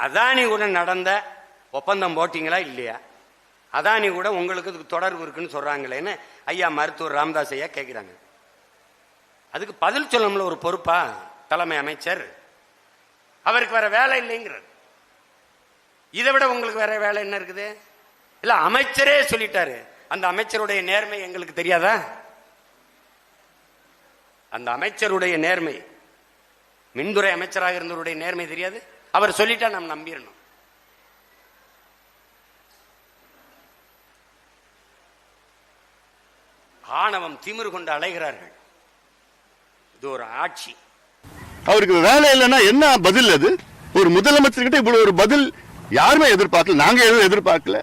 அதானி கூட நடந்த ஒப்பந்தம் போட்டீங்களா இல்லையா? அதானி கூட உங்களுக்கு இதுக்கு தொடர்பு இருக்குன்னு சொல்றாங்களேன்னு ஐயா மருத்துவர் ராமதாஸ் ஐயா கேட்கிறாங்க அதுக்கு பதில் சொல்லணும்ல ஒரு பொறுப்பா? தலைமை அமைச்சர். அவருக்கு வேற வேலை இல்லைங்கிறார். இதை விட உங்களுக்கு வேற வேலை என்ன இருக்குது? இல்ல அமைச்சரே சொல்லிட்டாரு. அந்த அமைச்சருடைய நேர்மை எங்களுக்கு தெரியாதா? அந்த அமைச்சருடைய நேர்மை மின்துறை அமைச்சராக இருந்தவருடைய நேர்மை தெரியாது? அவர் சொல்லிட்டா நாம் நம்பிடணும் ஆணவம் திமிரு கொண்டு அலைகிறார்கள். இது ஒரு ஆட்சி. அவருக்கு வேலை இல்லைன்னா என்ன பதில் அது? ஒரு முதலமைச்சர்கிட்ட இப்படி ஒரு பதில் யாருமே எதிர்பார்க்கல. நாங்க எதுவும் எதிர்பார்க்கல.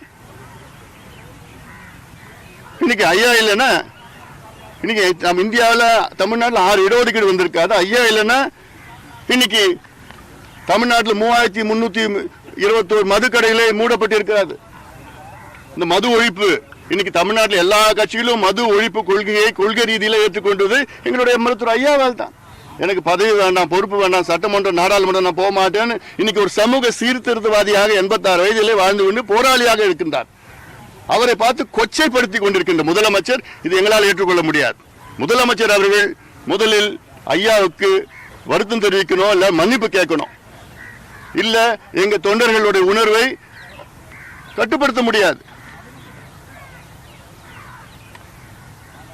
இன்னைக்கு ஐயா இல்லைன்னா இன்னைக்கு நம்ம இந்தியாவில் தமிழ்நாட்டில் ஆறு இடஒதுக்கீடு வந்திருக்காது. ஐயா இல்லைன்னா இன்னைக்கு தமிழ்நாட்டில் மூவாயிரத்தி முன்னூத்தி இருபத்தோரு மது கடைகளே மூடப்பட்டிருக்கிறது. இந்த மது ஒழிப்பு இன்னைக்கு தமிழ்நாட்டில் எல்லா கட்சிகளும் மது ஒழிப்பு கொள்கையை கொள்கை ரீதியில் ஏற்றுக்கொண்டது எங்களுடைய மருத்துவர் ஐயாவால் தான். எனக்கு பதவி வேண்டாம் பொறுப்பு வேண்டாம் சட்டமன்றம் நாடாளுமன்றம் நான் போக மாட்டேன்னு இன்னைக்கு ஒரு சமூக சீர்திருத்தவாதியாக எண்பத்தாறு வயதிலே வாழ்ந்து கொண்டு போராளியாக இருக்கின்றார். அவரை பார்த்து கொச்சைப்படுத்தி கொண்டிருக்கின்ற முதலமைச்சர் இது எங்களால் ஏற்றுக்கொள்ள முடியாது. முதலமைச்சர் அவர்கள் முதலில் ஐயாவுக்கு வருத்தம் தெரிவிக்கணும் இல்லை மன்னிப்பு கேட்கணும். இல்லை எங்கள் தொண்டர்களுடைய உணர்வை கட்டுப்படுத்த முடியாது.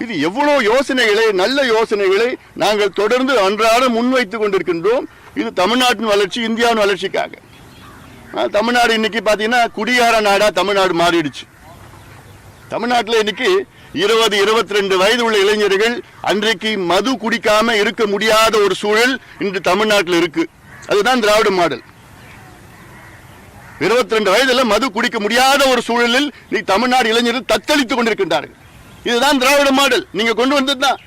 இது எவ்வளோ யோசனைகளை நல்ல யோசனைகளை நாங்கள் தொடர்ந்து அன்றாடம் முன்வைத்துக் கொண்டிருக்கின்றோம். இது தமிழ்நாட்டின் வளர்ச்சி இந்தியாவின் வளர்ச்சிக்காக. தமிழ்நாடு இன்னைக்கு பார்த்தீங்கன்னா குடியார நாடா தமிழ்நாடு மாறிடுச்சு. தமிழ்நாட்டில் இன்னைக்கு இருபது இருபத்தி ரெண்டு வயது உள்ள இளைஞர்கள் அன்றைக்கு மது குடிக்காம இருக்க முடியாத ஒரு சூழல் இன்று தமிழ்நாட்டில் இருக்கு. அதுதான் திராவிட மாடல். இருபத்தி ரெண்டு வயதுல மது குடிக்க முடியாத ஒரு சூழலில் நீ தமிழ்நாடு இளைஞர்கள் தத்தளித்துக் கொண்டிருக்கின்றார்கள். இதுதான் திராவிட மாடல். நீங்க கொண்டு வந்ததுதான்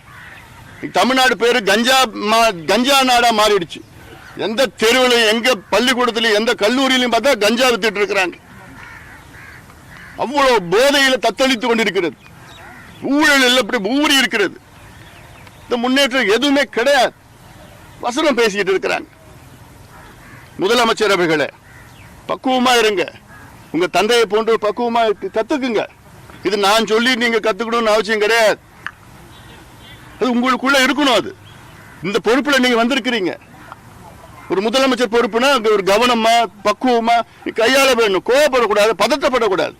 தமிழ்நாடு பேரு கஞ்சா மா- கஞ்சா நாடா மாறிடுச்சு. எந்த தெருவில் எங்க பள்ளிக்கூடத்திலையும் எந்த கல்லூரியிலையும் பார்த்தா கஞ்சா வித்துட்டு இருக்கிறாங்க. அவ்வளவு போதையில தத்தளித்துக் கொண்டிருக்கிறது. ஊழல் அப்படி ஊறி இருக்கிறது. இந்த முன்னேற்றம் எதுவுமே கிடையாது. வசனம் பேசிக்கிட்டு இருக்கிறாங்க. முதலமைச்சர் அவர்களே பக்குவமாக இருங்க. உங்கள் தந்தையை போன்று பக்குவமாக கற்றுக்குங்க இது நான் சொல்லி நீங்கள் கற்றுக்கணும்னு அவசியம் கிடையாது. அது உங்களுக்குள்ளே இருக்கணும் அது. இந்த பொறுப்பில் நீங்கள் வந்திருக்கிறீங்க. ஒரு முதலமைச்சர் பொறுப்புனா ஒரு கவனமா பக்குவமா கையாள வேணும். கோவப்படக்கூடாது பதட்டப்படக்கூடாது.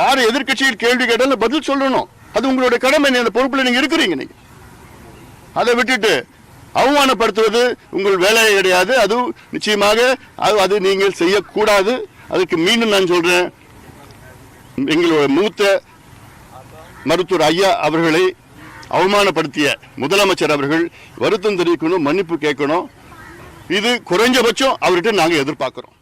யார் எதிர்கட்சியில் கேள்வி கேட்டாலும் பதில் சொல்லணும். அது உங்களுடைய கடமை. அந்த பொறுப்பில் நீங்கள் இருக்கிறீங்க நீங்கள் அதை விட்டுட்டு அவமானப்படுத்துவது உங்கள் வேலையை கிடையாது. அது நிச்சயமாக அது அது நீங்கள் செய்யக்கூடாது. அதுக்கு மீண்டும் நான் சொல்கிறேன் எங்களுடைய மூத்த மருத்துவர் ஐயா அவர்களை அவமானப்படுத்திய முதலமைச்சர் அவர்கள் வருத்தம் தெரிவிக்கணும் மன்னிப்பு கேட்கணும். இது குறைஞ்சபட்சம் அவர்கிட்ட நாங்கள் எதிர்பார்க்குறோம்.